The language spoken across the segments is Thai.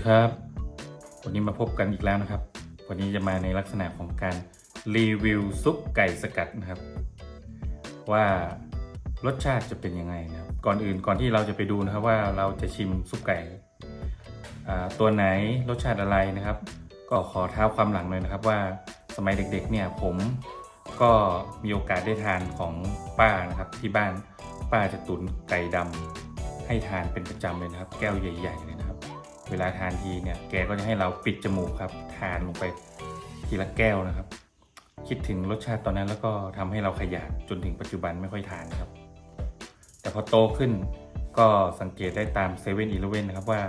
ดีครับ วันนี้มาพบกันอีกแล้วนะครับ วันนี้จะมาในลักษณะของการรีวิวซุปไก่สกัดนะครับ ว่ารสชาติจะเป็นยังไงนะครับ ก่อนอื่นก่อนที่เราจะไปดูนะครับว่าเราจะชิมซุปไก่ตัวไหนรสชาติอะไรนะครับ ก็ขอเท้าความหลังเลยนะครับว่าสมัยเด็กๆเนี่ยผมก็มีโอกาสได้ทานของป้านะครับที่บ้านป้าจะตุนไก่ดำให้ทานเป็นประจำเลยนะครับ แก้วใหญ่ๆเลย เวลาทานทีเนี่ยแกก็จะให้เราปิดจมูกครับ ทานลงไปทีละแก้วนะครับ คิดถึงรสชาติตอนนั้นแล้วก็ทำให้เราขยาดจนถึงปัจจุบันไม่ค่อยทานครับ แต่พอโตขึ้นก็สังเกตได้ตามเซเว่นอีเลเว่นนะครับว่า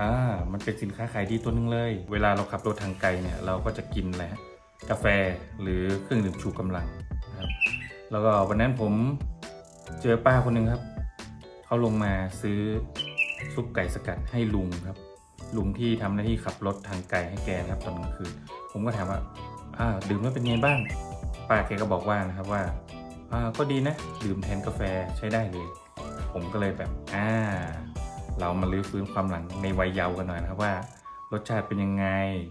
อ่ามันเป็นสินค้าขายดีตัวหนึงเลย เวลาเราขับรถทางไกลเนี่ยเราก็จะกินอะไรฮะกาแฟหรือเครื่องดื่มชูกำลังนะครับแล้วก็วันนั้นผมเจอป้าคนหนึ่งครับ เขาลงมาซื้อซุปไก่สกัดให้ลุงครับ ลุงที่ทำหน้าที่ขับรถทางไกลให้แกนะครับตอนกลางคืนผมก็ถามว่าอ่าดื่มแล้วเป็นไงบ้างป้าแกก็บอกว่านะครับว่าอ่าก็ดีนะ ดื่มแทนกาแฟใช้ได้เลย ผมก็เลยแบบอ่าเรามาลื้อฟื้นความหลังในวัยเยาว์กันหน่อยนะครับว่า รสชาติเป็นยังไง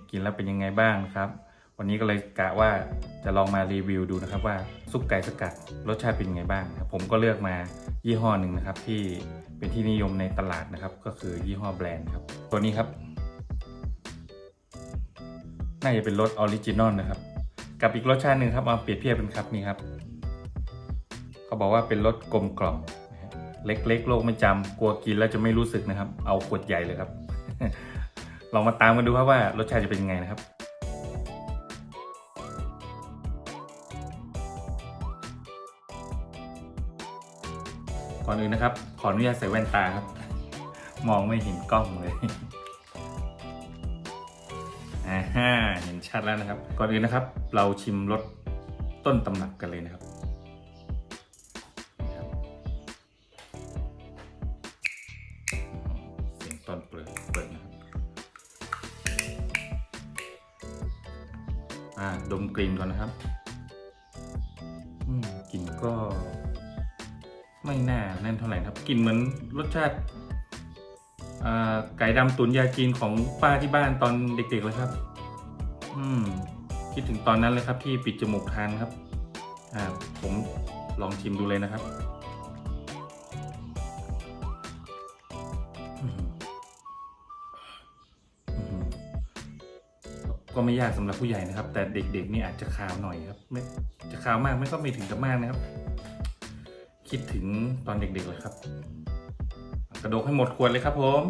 กินแล้วเป็นยังไงบ้างครับ วันนี้ก็เลยกะว่าจะลองมารีวิวดูนะครับว่าซุปไก่สกัดรสชาติเป็นไงบ้างครับผมก็เลือกมายี่ห้อหนึ่งนะครับ ที่เป็นที่นิยมในตลาดนะครับ ก็คือยี่ห้อแบรนด์ครับ ตัวนี้ครับ น่าจะเป็นรสออริจินอลนะครับ กับอีกรสชาติหนึ่งครับมาเปรียบเทียบกันครับนี่ครับ เขาบอกว่าเป็นรสกลมกล่อมเล็กๆโลกไม่จำกลัวกินแล้วจะไม่รู้สึกนะครับ เอาขวดใหญ่เลยครับ ลองมาตามกันดูครับว่ารสชาติจะเป็นยังไงนะครับ ก่อนอื่นนะครับ ขออนุญาตใส่แว่นตาครับ มองไม่เห็นกล้องเลยอ่าฮะเห็นชัดแล้วนะครับ ก่อนอื่นนะครับ เราชิมรสต้นตำรับกันเลยนะครับเสียงต้นเปิดเปิดนะครับอ่าดมกลิ่นก่อนนะครับกลิ่นก็ ไม่น่าแน่นเท่าไหร่ครับกลิ่นเหมือนรสชาติไก่ดำตุ๋นยาจีนของป้าที่บ้านตอนเด็กๆเลยครับ อืมคิดถึงตอนนั้นเลยครับ ที่ปิดจมูกทานครับ อ่า ผมลองชิมดูเลยนะครับ ก็ไม่ยากสำหรับผู้ใหญ่นะครับ แต่เด็กๆนี่อาจจะคาวหน่อยครับ ไม่จะคาวมากไม่ก็ไม่ถึงกับมากนะครับ คิดถึงตอนเด็กๆเลยครับ กระดกให้หมดขวดเลยครับผม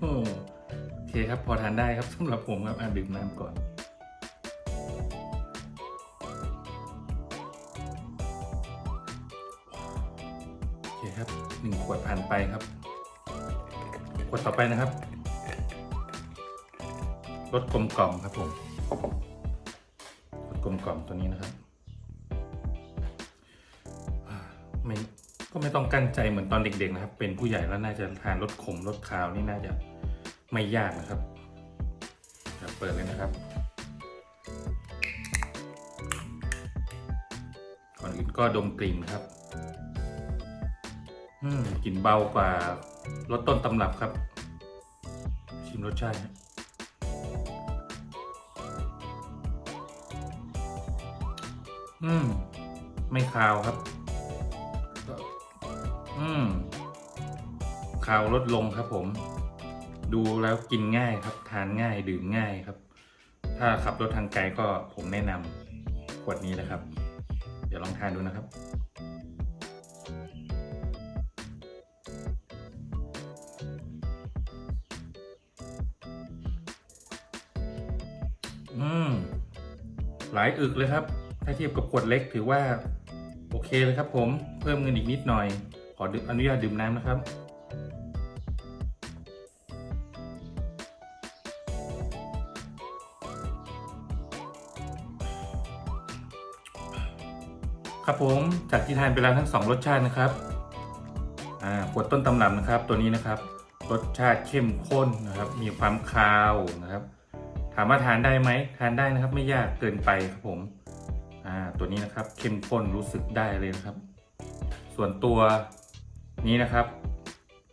โอเคครับพอทานได้ครับสำหรับผมครับอะดื่มน้ำก่อนโอเคครับหนึ่งขวดผ่านไปครับ ขวดต่อไปนะครับรสกลมกล่อมครับผมรสกลมกล่อมตัวนี้นะครับ ไม่ก็ไม่ต้องกั้นใจเหมือนตอนเด็กๆนะครับ เป็นผู้ใหญ่แล้วน่าจะทานรสขมรสคาวนี่น่าจะไม่ยากนะครับครับเปิดเลยนะครับก่อนอื่นก็ดมกลิ่นครับ กลิ่นเบากว่ารสต้นตำรับครับ ชิมรสชาติอืม ไม่คาวครับ อืมคาวลดลงครับผม ดูแล้วกินง่ายครับ ทานง่ายดื่มง่ายครับ ถ้าขับรถทางไกลก็ผมแนะนำขวดนี้นะครับ เดี๋ยวลองทานดูนะครับ อืม หลายอึกเลยครับ ถ้าเทียบกับขวดเล็กถือว่า โอเคเลยครับ ผมเพิ่มเงินอีกนิดหน่อย ขออนุญาตดื่มน้ำนะครับครับผมจากที่ทานไปแล้วทั้งสองรสชาตินะครับ อ่าขวดต้นตำรับนะครับ ตัวนี้นะครับ รสชาติเข้มข้นนะครับ มีความคาวนะครับ ถามว่าทานได้ไหมทานได้นะครับ ไม่ยากเกินไปครับผมอ่าตัวนี้นะครับเข้มข้นรู้สึกได้เลยนะครับ ส่วนตัวนี้นะครับ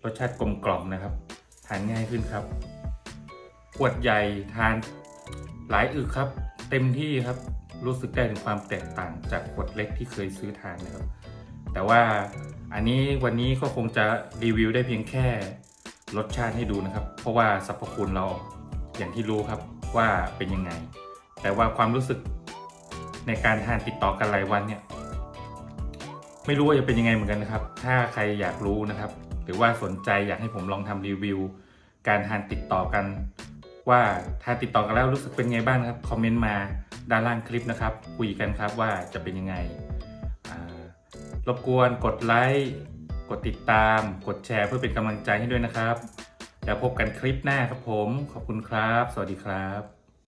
รสชาติกลมกล่อมนะครับ ทานง่ายขึ้นครับขวดใหญ่ทานหลายอึกครับ เต็มที่ครับรู้สึกได้ถึงความแตกต่างจากขวดเล็กที่เคยซื้อทานนะครับ แต่ว่าอันนี้วันนี้ก็คงจะรีวิวได้เพียงแค่รสชาติให้ดูนะครับ เพราะว่าสรรพคุณเราอย่างที่รู้ครับ ว่าเป็นยังไง แต่ว่าความรู้สึกในการทานติดต่อกันหลายวันเนี่ย ไม่รู้ว่าจะเป็นยังไงเหมือนกันนะครับ ถ้าใครอยากรู้นะครับ หรือว่าสนใจอยากให้ผมลองทำรีวิว การทานติดต่อกัน ว่าทานติดต่อกันแล้วรู้สึกเป็นไงบ้างครับคอมเมนต์มาด้านล่างคลิปนะครับคุยกันครับว่าจะเป็นยังไงรบกวนกดไลค์กดติดตาม กดแชร์เพื่อเป็นกำลังใจให้ด้วยนะครับ แล้วพบกันคลิปหน้าครับผม ขอบคุณครับ สวัสดีครับ